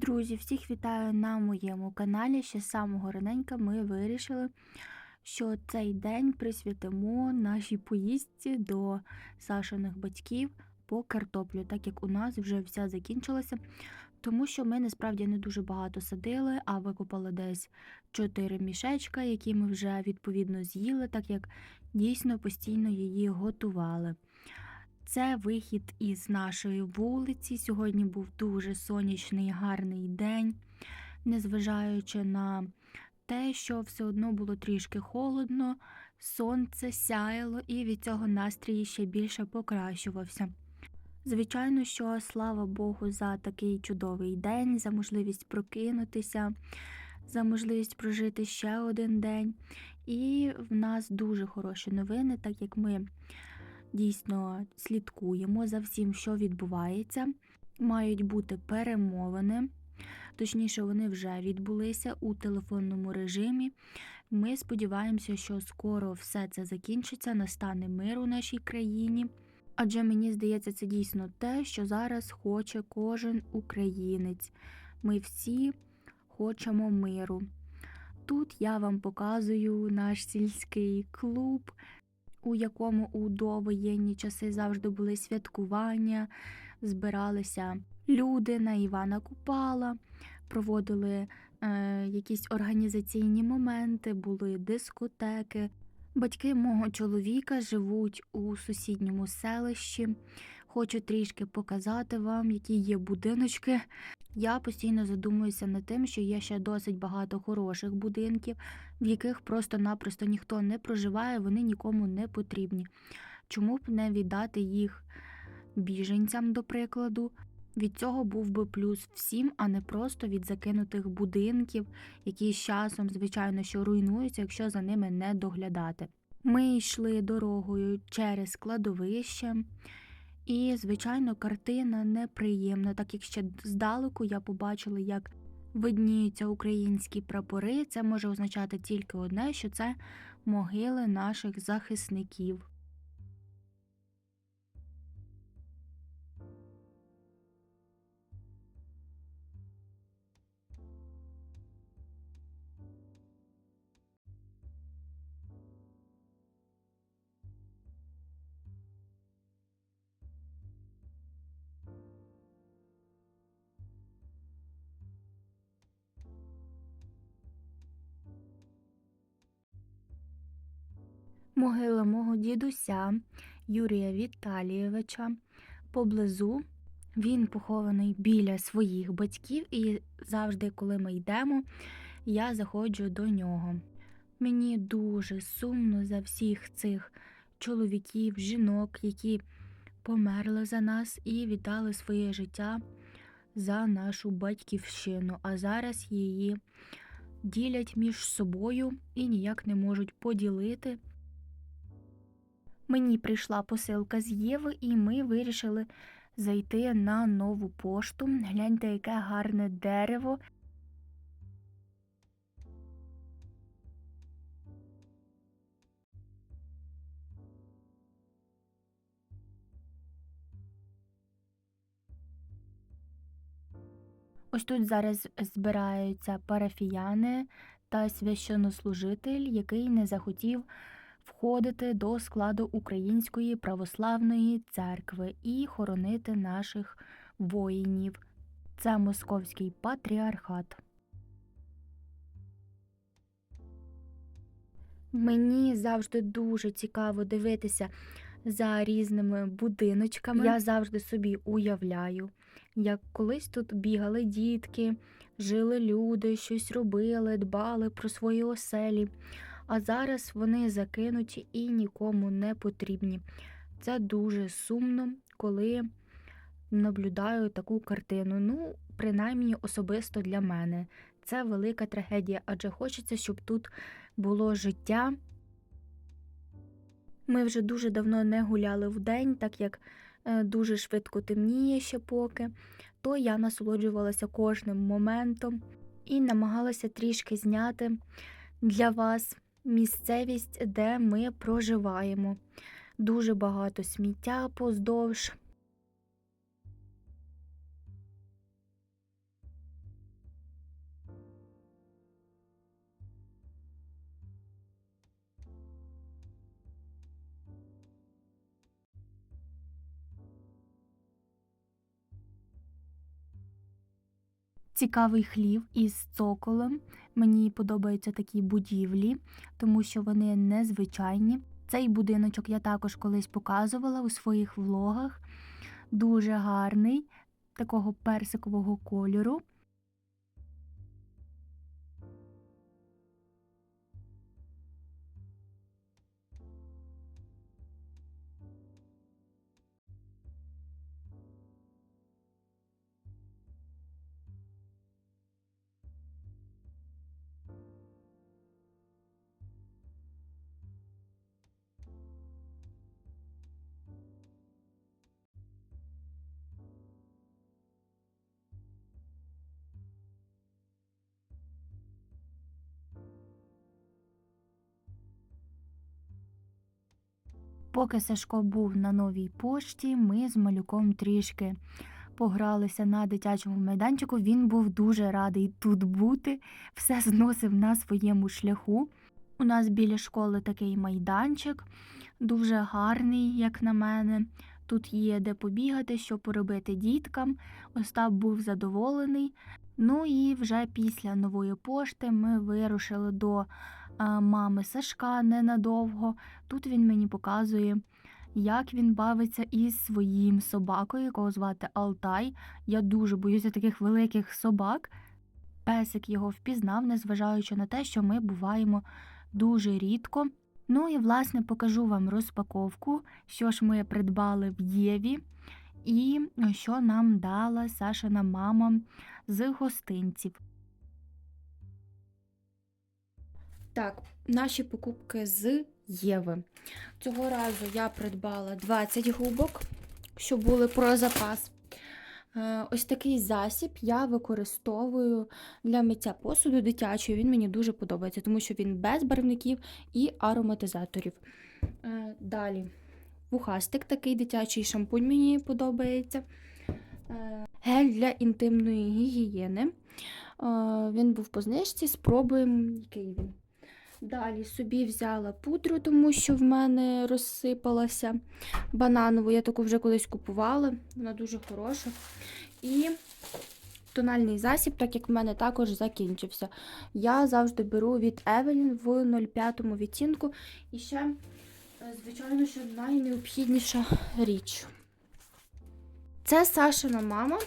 Друзі, всіх вітаю на моєму каналі. Ще з самого раненька ми вирішили, що цей день присвятимо нашій поїздці до Сашиних батьків по картоплю, так як у нас вже вся закінчилася. Тому що ми насправді не дуже багато садили, а викопали десь 4 мішечка, які ми вже відповідно з'їли, так як дійсно постійно її готували. Це вихід із нашої вулиці. Сьогодні був дуже сонячний, гарний день, незважаючи на те, що все одно було трішки холодно, сонце сяяло, і від цього настрій ще більше покращувався. Звичайно, що слава Богу, за такий чудовий день, за можливість прокинутися, за можливість прожити ще один день. І в нас дуже хороші новини, так як ми дійсно слідкуємо за всім, що відбувається. Мають бути перемовини, точніше, вони вже відбулися у телефонному режимі. Ми сподіваємося, що скоро все це закінчиться, настане мир у нашій країні. Адже мені здається, це дійсно те, що зараз хоче кожен українець. Ми всі хочемо миру. Тут я вам показую наш сільський клуб, у якому у довоєнні часи завжди були святкування, збиралися люди на Івана Купала, проводили е, якісь організаційні моменти, були дискотеки. Батьки мого чоловіка живуть у сусідньому селищі. Хочу трішки показати вам, які є будиночки. Я постійно задумуюся над тим, що є ще досить багато хороших будинків, в яких просто-напросто ніхто не проживає, вони нікому не потрібні. Чому б не віддати їх біженцям, до прикладу? Від цього був би плюс всім, а не просто від закинутих будинків, які з часом, звичайно, що руйнуються, якщо за ними не доглядати. Ми йшли дорогою через кладовище, і, звичайно, картина неприємна, так як ще здалеку я побачила, як видніються українські прапори. Це може означати тільки одне, що це могили наших захисників. Могила мого дідуся Юрія Віталійовича поблизу. Він похований біля своїх батьків, і завжди, коли ми йдемо, я заходжу до нього. Мені дуже сумно за всіх цих чоловіків, жінок, які померли за нас і віддали своє життя за нашу батьківщину, а зараз її ділять між собою і ніяк не можуть поділити. Мені прийшла посилка з Єви, і ми вирішили зайти на нову пошту. Гляньте, яке гарне дерево. Ось тут зараз збираються парафіяни та священнослужитель, який не захотів входити до складу Української православної церкви і хоронити наших воїнів. Це Московський патріархат. Мені завжди дуже цікаво дивитися за різними будиночками. Я завжди собі уявляю, як колись тут бігали дітки, жили люди, щось робили, дбали про свої оселі а зараз вони закинуті і нікому не потрібні. Це дуже сумно, коли наблюдаю таку картину. Ну, принаймні особисто для мене. Це велика трагедія, адже хочеться, щоб тут було життя. Ми вже дуже давно не гуляли в день, так як е, дуже швидко темніє ще поки, то я насолоджувалася кожним моментом і намагалася трішки зняти для вас місцевість, де ми проживаємо. Дуже багато сміття поздовж. Цікавий хлів із цоколем. Мені подобаються такі будівлі, тому що вони незвичайні. Цей будиночок я також колись показувала у своїх влогах. Дуже гарний, такого персикового кольору. Поки Сашко був на новій пошті, ми з малюком трішки погралися на дитячому майданчику. Він був дуже радий тут бути, все зносив на своєму шляху. У нас біля школи такий майданчик, дуже гарний, як на мене. Тут є де побігати, що поробити діткам. Остап був задоволений. Ну і вже після нової пошти ми вирушили до мами Сашка ненадовго. Тут він мені показує, як він бавиться із своїм собакою, якого звати Алтай. Я дуже боюся таких великих собак. Песик його впізнав, незважаючи на те, що ми буваємо дуже рідко. Ну і власне покажу вам розпаковку, що ж ми придбали в Єві, і що нам дала Сашина мама з гостинців. Так, наші покупки з Єви. Цього разу я придбала 20 губок, що були про запас. Е, Ось такий засіб я використовую для миття посуду дитячого. Він мені дуже подобається, тому що він без барвників і ароматизаторів. Е, Далі вухастик, такий дитячий шампунь мені подобається. Е, Гель для інтимної гігієни. Він був по знижці, спробуємо, який він. Далі собі взяла пудру, тому що в мене розсипалася бананову. Я таку вже колись купувала, вона дуже хороша. І тональний засіб, так як в мене також закінчився. Я завжди беру від Evelyn в 0,5 відтінку. І ще, е, звичайно, що найнеобхідніша річ. Це Сашина мама.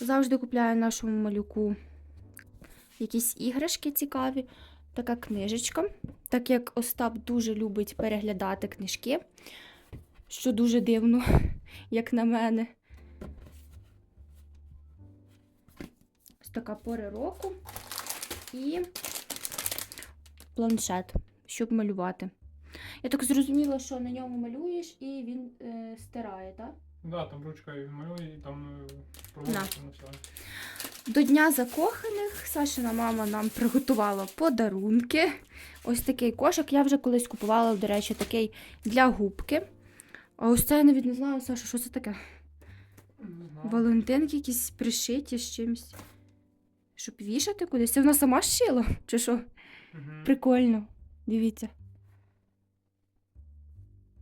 Завжди купляє нашому малюку якісь іграшки цікаві. Така книжечка. Так як Остап дуже любить переглядати книжки, що дуже дивно, як на мене. Ось така пори року і планшет, щоб малювати. Я так зрозуміла, що на ньому малюєш і він е, стирає, так? Да, там ручка і малює, і там е, проводиться на все. До Дня закоханих Сашина мама нам приготувала подарунки. Ось такий кошик. Я вже колись купувала, до речі, такий для губки. А ось це я навіть не знаю, Саша, що це таке? Валентинки якісь пришиті з чимось. Щоб вішати кудись. Це вона сама шила? Чи що? Прикольно. Дивіться.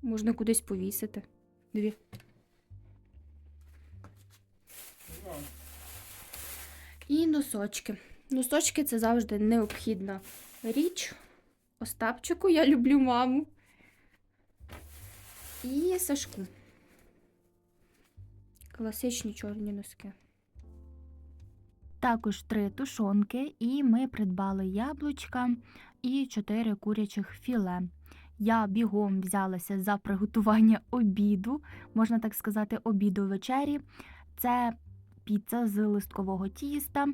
Можна кудись повісити. Диві. Носочки. Носочки це завжди необхідна річ. Остапчику, я люблю маму. І Сашку. Класичні чорні носки. Також три тушонки, і ми придбали яблучка і чотири курячих філе. Я бігом взялася за приготування обіду, можна так сказати, обіду вечері. Це піца з листкового тіста.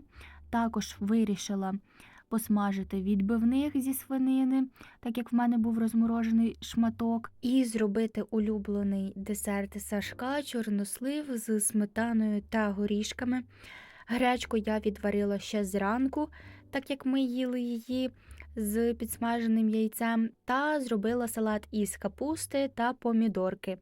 Також вирішила посмажити відбивних зі свинини, так як в мене був розморожений шматок, і зробити улюблений десерт Сашка, чорнослив з сметаною та горішками. Гречку я відварила ще зранку, так як ми їли її з підсмаженим яйцем, та зробила салат із капусти та помідорки.